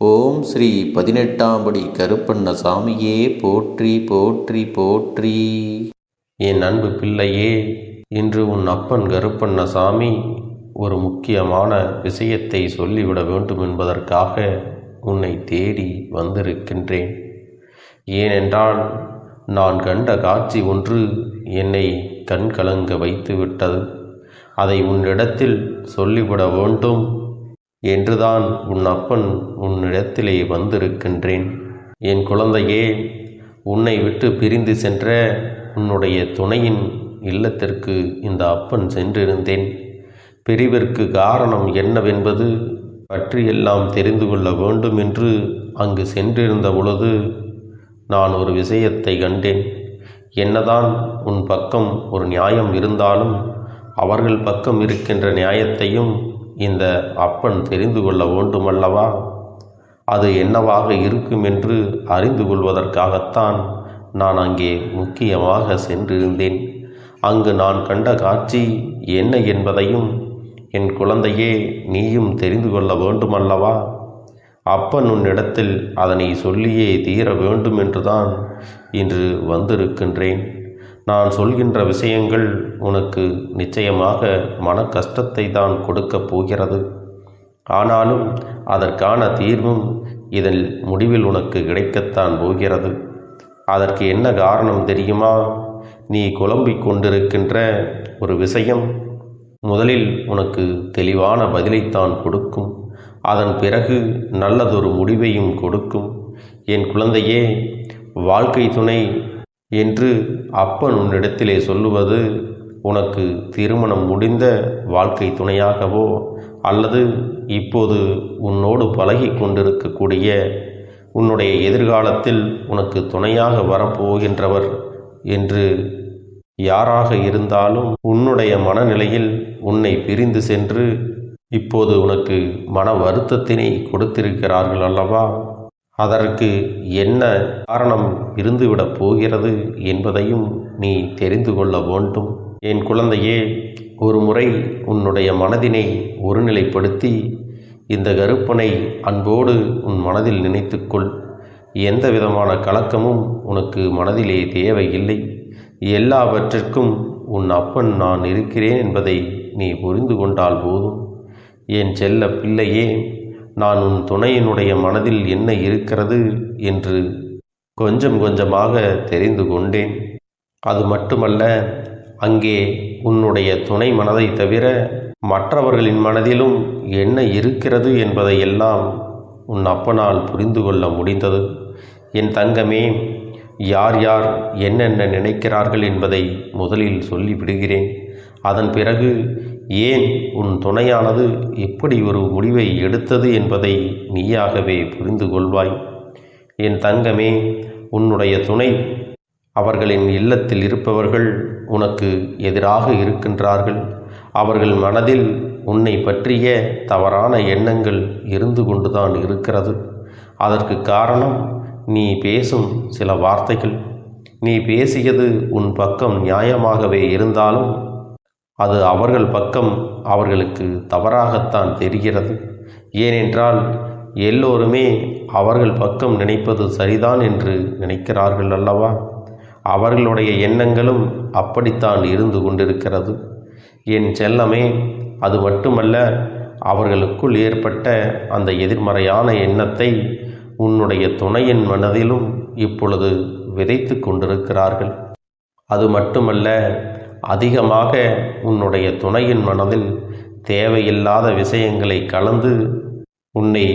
ஓம் ஸ்ரீ பதினெட்டாம்படி கருப்பண்ண சாமியே போற்றி போற்றி போற்றி. என் அன்பு பிள்ளையே இன்று உன் அப்பன் கருப்பண்ண சாமி ஒரு முக்கியமான விஷயத்தை சொல்லிவிட வேண்டும் என்பதற்காக உன்னை தேடி வந்திருக்கின்றேன். ஏனென்றால் நான் கண்ட காட்சி ஒன்று என்னை கண்கலங்க வைத்துவிட்டது. வைத்து விட்டது அதை உன்னிடத்தில் சொல்லிவிட வேண்டும். என்றுதான் உன் அப்பன் உன்னிடத்திலே வந்திருக்கின்றேன். என் குழந்தையே உன்னை விட்டு பிரிந்து சென்ற உன்னுடைய துணையின் இல்லத்திற்கு இந்த அப்பன் சென்றிருந்தேன். பிரிவிற்கு காரணம் என்னவென்பது பற்றியெல்லாம் தெரிந்து கொள்ள வேண்டும் என்று அங்கு சென்றிருந்த பொழுது நான் ஒரு விஷயத்தை கண்டேன். என்னதான் உன் பக்கம் ஒரு நியாயம் இருந்தாலும் அவர்கள் பக்கம் இருக்கின்ற நியாயத்தையும் இந்த அப்பன் தெரிந்து கொள்ள வேண்டுமல்லவா? அது என்னவாக இருக்கும் என்று அறிந்து கொள்வதற்காகத்தான் நான் அங்கே முக்கியமாக சென்றிருந்தேன். அங்கு நான் கண்ட காட்சி என்ன என்பதையும் என் குழந்தையே நீயும் தெரிந்து கொள்ள வேண்டுமல்லவா? அப்பன் உன்னிடத்தில் அதனை சொல்லியே தீர வேண்டும் என்றுதான் இன்று வந்திருக்கின்றேன். நான் சொல்கின்ற விஷயங்கள் உனக்கு நிச்சயமாக மன கஷ்டத்தை தான் கொடுக்கப் போகிறது. ஆனாலும் அதற்கான தீர்வும் இதன் முடிவில் உனக்கு கிடைக்கத்தான் போகிறது. அதற்கு என்ன காரணம் தெரியுமா? நீ குழம்பிக் கொண்டிருக்கின்ற ஒரு விஷயம். முதலில் உனக்கு தெளிவான பதிலைத்தான் கொடுக்கும். அதன் பிறகு நல்லதொரு முடிவையும் கொடுக்கும். என் குழந்தையே வாழ்க்கை துணை என்று அப்பன் உன்னிடத்திலே சொல்லுவது உனக்கு திருமணம் முடிந்த வாழ்க்கை துணையாகவோ அல்லது இப்போது உன்னோடு பழகி கொண்டிருக்கக்கூடிய உன்னுடைய எதிர்காலத்தில் உனக்கு துணையாக வரப்போகின்றவர் என்று யாராக இருந்தாலும் உன்னுடைய மனநிலையில் உன்னை பிரிந்து சென்று இப்போது உனக்கு மன வருத்தத்தினை கொடுத்திருக்கிறார்கள் அல்லவா? அதற்கு என்ன காரணம் இருந்துவிடப் போகிறது என்பதையும் நீ தெரிந்து கொள்ள வேண்டும். என் குழந்தையே ஒரு முறை உன்னுடைய மனதினை ஒருநிலைப்படுத்தி இந்த கருப்பனை அன்போடு உன் மனதில் நினைத்துக்கொள். எந்த விதமான கலக்கமும் உனக்கு மனதிலே தேவையில்லை. எல்லாவற்றிற்கும் உன் அப்பன் நான் இருக்கிறேன் என்பதை நீ புரிந்து கொண்டால் போதும். என் செல்ல பிள்ளையே நான் உன் துணையினுடைய மனதில் என்ன இருக்கிறது என்று கொஞ்சம் கொஞ்சமாக தெரிந்து கொண்டேன். அது மட்டுமல்ல அங்கே உன்னுடைய துணை மனதை தவிர மற்றவர்களின் மனதிலும் என்ன இருக்கிறது என்பதையெல்லாம் உன் அப்பனால் புரிந்து கொள்ள முடிந்தது. என் தங்கமே யார் யார் என்னென்ன நினைக்கிறார்கள் என்பதை முதலில் சொல்லிவிடுகிறேன் அதன் பிறகு ஏன் உன் துணையானது எப்படி ஒரு முடிவை எடுத்தது என்பதை நீயாகவே புரிந்து கொள்வாய். என் தங்கமே உன்னுடைய துணை அவர்களின் இல்லத்தில் இருப்பவர்கள் உனக்கு எதிராக இருக்கின்றார்கள். அவர்கள் மனதில் உன்னை பற்றிய தவறான எண்ணங்கள் இருந்து கொண்டுதான் இருக்கிறது. அதற்கு காரணம் நீ பேசும் சில வார்த்தைகள். நீ பேசியது உன் பக்கம் நியாயமாகவே இருந்தாலும் அது அவர்கள் பக்கம் அவர்களுக்கு தவறாகத்தான் தெரிகிறது. ஏனென்றால் எல்லோருமே அவர்கள் பக்கம் நினைப்பது சரிதான் என்று நினைக்கிறார்கள் அல்லவா? அவர்களுடைய எண்ணங்களும் அப்படித்தான் இருந்து கொண்டிருக்கிறது. என் செல்லமே அது மட்டுமல்ல அவர்களுக்குள் ஏற்பட்ட அந்த எதிர்மறையான எண்ணத்தை உன்னுடைய துணையின் மனதிலும் இப்பொழுது விதைத்து கொண்டிருக்கிறார்கள். அது மட்டுமல்ல அதிகமாக உன்னுடைய துணையின் மனதில் தேவையில்லாத விஷயங்களை கலந்து உன்னை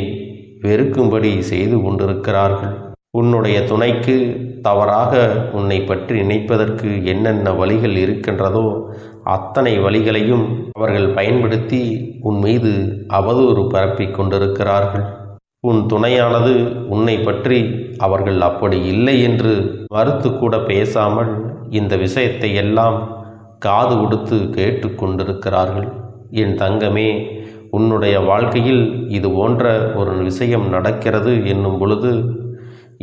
வெறுக்கும்படி செய்து கொண்டிருக்கிறார்கள். உன்னுடைய துணைக்கு தவறாக உன்னை பற்றி நினைப்பதற்கு என்னென்ன வழிகள் இருக்கின்றதோ அத்தனை வழிகளையும் அவர்கள் பயன்படுத்தி உன் மீது அவதூறு பரப்பிக் கொண்டிருக்கிறார்கள். உன் துணையானது உன்னை பற்றி அவர்கள் அப்படி இல்லை என்று மறுத்து கூட பேசாமல் இந்த விஷயத்தை எல்லாம் காது கொடுத்து கேட்டுக்கொண்டிருக்கிறார்கள் என் தங்கமே உன்னுடைய வாழ்க்கையில் இது போன்ற ஒரு விஷயம் நடக்கிறது என்னும் பொழுது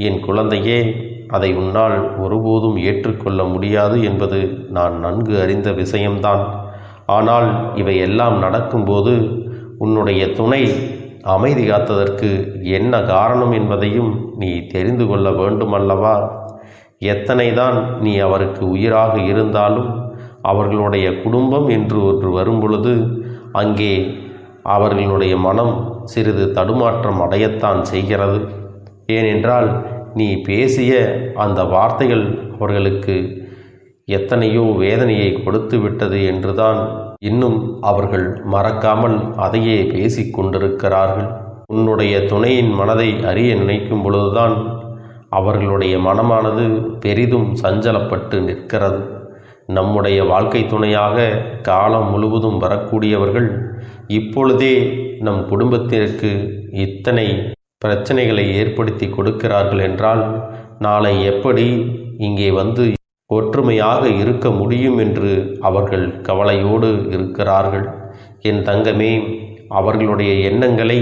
என் குழந்தையே அதை உன்னால் ஒருபோதும் ஏற்றுக்கொள்ள முடியாது என்பது நான் நன்கு அறிந்த விஷயம்தான். ஆனால் இவையெல்லாம் நடக்கும்போது உன்னுடைய துணை அமைதி காத்ததற்கு என்ன காரணம் என்பதையும் நீ தெரிந்து கொள்ள வேண்டுமல்லவா? எத்தனைதான் நீ அவருக்கு உயிராக இருந்தாலும் அவர்களுடைய குடும்பம் என்று ஒன்று வரும்பொழுது அங்கே அவர்களுடைய மனம் சிறிது தடுமாற்றம் அடையத்தான் செய்கிறது. ஏனென்றால் நீ பேசிய அந்த வார்த்தைகள் அவர்களுக்கு எத்தனையோ வேதனையை கொடுத்து விட்டது என்றுதான் இன்னும் அவர்கள் மறக்காமல் அதையே பேசிக் கொண்டிருக்கிறார்கள். உன்னுடைய துணையின் மனதை அறிய நினைக்கும் பொழுதுதான் அவர்களுடைய மனமானது பெரிதும் சஞ்சலப்பட்டு நிற்கிறது. நம்முடைய வாழ்க்கை துணையாக காலம் முழுவதும் வரக்கூடியவர்கள் இப்பொழுதே நம் குடும்பத்திற்கு இத்தனை பிரச்சனைகளை ஏற்படுத்தி கொடுக்கிறார்கள் என்றால் நாளை எப்படி இங்கே வந்து ஒற்றுமையாக இருக்க முடியும் என்று அவர்கள் கவலையோடு இருக்கிறார்கள். என் தங்கமே அவர்களுடைய எண்ணங்களை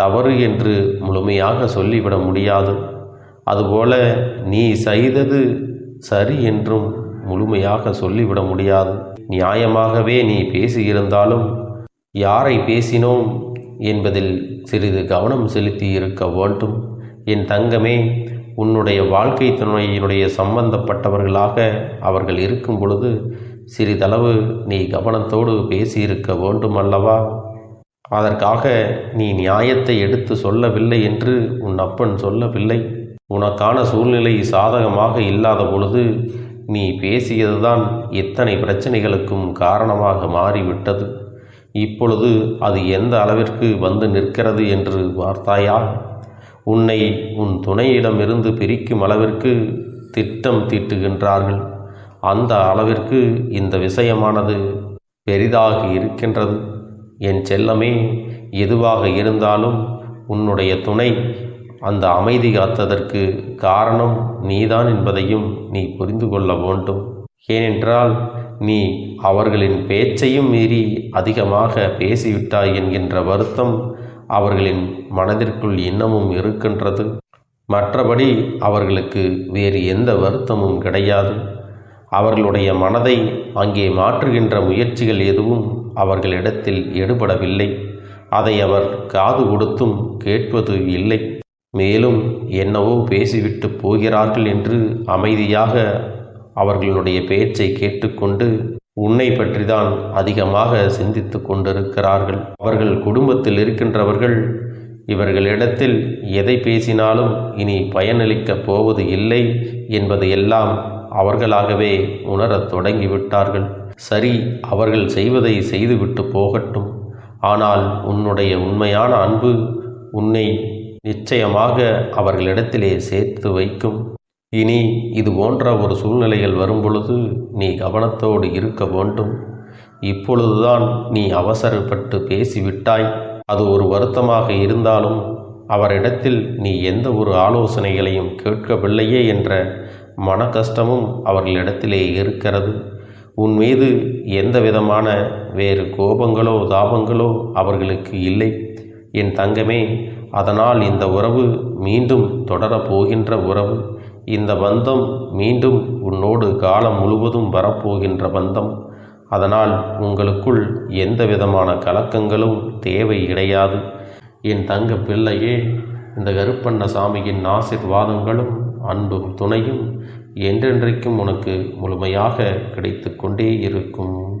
தவறு என்று முழுமையாக சொல்லிவிட முடியாது. அதுபோல நீ செய்தது சரி என்றும் முழுமையாக சொல்லிவிட முடியாது. நியாயமாகவே நீ பேசியிருந்தாலும் யாரை பேசினோம் என்பதில் சிறிது கவனம் செலுத்தி இருக்க வேண்டும். என் தங்கமே உன்னுடைய வாழ்க்கை துணையினுடைய சம்பந்தப்பட்டவர்களாக அவர்கள் இருக்கும் பொழுது சிறிதளவு நீ கவனத்தோடு பேசியிருக்க வேண்டும் அல்லவா? அதற்காக நீ நியாயத்தை எடுத்து சொல்லவில்லை என்று உன் அப்பன் சொல்லவில்லை. உனக்கான சூழ்நிலை சாதகமாக இல்லாத பொழுது நீ பேசியதுதான் எத்தனை பிரச்சனைகளுக்கும் காரணமாக மாறிவிட்டது. இப்பொழுது அது எந்த அளவிற்கு வந்து நிற்கிறது என்று பார்த்தாயா உன்னை உன் துணையிடமிருந்து பிரிக்கும் அளவிற்கு திட்டம் தீட்டுகின்றார்கள். அந்த அளவிற்கு இந்த விஷயமானது பெரிதாகி இருக்கின்றது. என் செல்லமே எதுவாக இருந்தாலும் உன்னுடைய துணை அந்த அமைதி காத்ததற்கு காரணம் நீதான் என்பதையும் நீ புரிந்து கொள்ள வேண்டும். ஏனென்றால் நீ அவர்களின் பேச்சையும் மீறி அதிகமாக பேசிவிட்டாய் என்கின்ற வருத்தம் அவர்களின் மனதிற்குள் இன்னமும் இருக்கின்றது. மற்றபடி அவர்களுக்கு வேறு எந்த வருத்தமும் கிடையாது. அவர்களுடைய மனதை அங்கே மாற்றுகின்ற முயற்சிகள் எதுவும் அவர்களிடத்தில் எடுபடவில்லை. அதை அவர் காது கொடுத்தும் கேட்பது இல்லை. மேலும் என்னவோ பேசிவிட்டு போகிறார்கள் என்று அமைதியாக அவர்களுடைய பேச்சை கேட்டுக்கொண்டு உன்னை பற்றிதான் அதிகமாக சிந்தித்து கொண்டிருக்கிறார்கள். அவர்கள் குடும்பத்தில் இருக்கின்றவர்கள் இவர்களிடத்தில் எதை பேசினாலும் இனி பயனளிக்கப் போவது இல்லை என்பதையெல்லாம் எல்லாம் அவர்களாகவே உணரத் தொடங்கிவிட்டார்கள். சரி அவர்கள் செய்வதை செய்துவிட்டு போகட்டும். ஆனால் உன்னுடைய உண்மையான அன்பு உன்னை நிச்சயமாக அவர்களிடத்திலே சேர்த்து வைக்கும். இனி இது போன்ற ஒரு சூழ்நிலைகள் வரும்பொழுது நீ கவனத்தோடு இருக்க வேண்டும். இப்பொழுதுதான் நீ அவசரப்பட்டு பேசிவிட்டாய். அது ஒரு வருத்தமாக இருந்தாலும் அவரிடத்தில் நீ எந்த ஒரு ஆலோசனைகளையும் கேட்கவில்லையே என்ற மன கஷ்டமும் அவர்களிடத்திலே இருக்கிறது. உன் மீது எந்த விதமான வேறு கோபங்களோ தாபங்களோ அவர்களுக்கு இல்லை. என் தங்கமே அதனால் இந்த உறவு மீண்டும் தொடரப் போகின்ற உறவு. இந்த பந்தம் மீண்டும் உன்னோடு காலம் முழுவதும் வரப்போகின்ற பந்தம். அதனால் உங்களுக்குள் எந்த விதமான கலக்கங்களும் தேவை கிடையாது. என் தங்க பிள்ளையே இந்த கருப்பண்ண சாமியின் ஆசிர்வாதங்களும் அன்பும் துணையும் என்றென்றைக்கும் உனக்கு முழுமையாக கிடைத்து கொண்டே இருக்கும்.